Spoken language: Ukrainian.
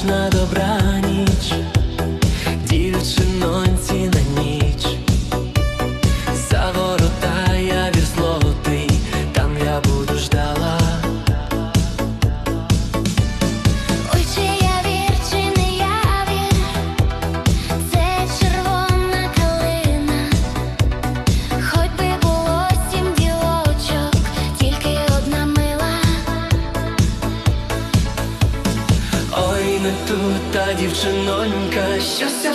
Krishna не тут та дівчинонька, що ся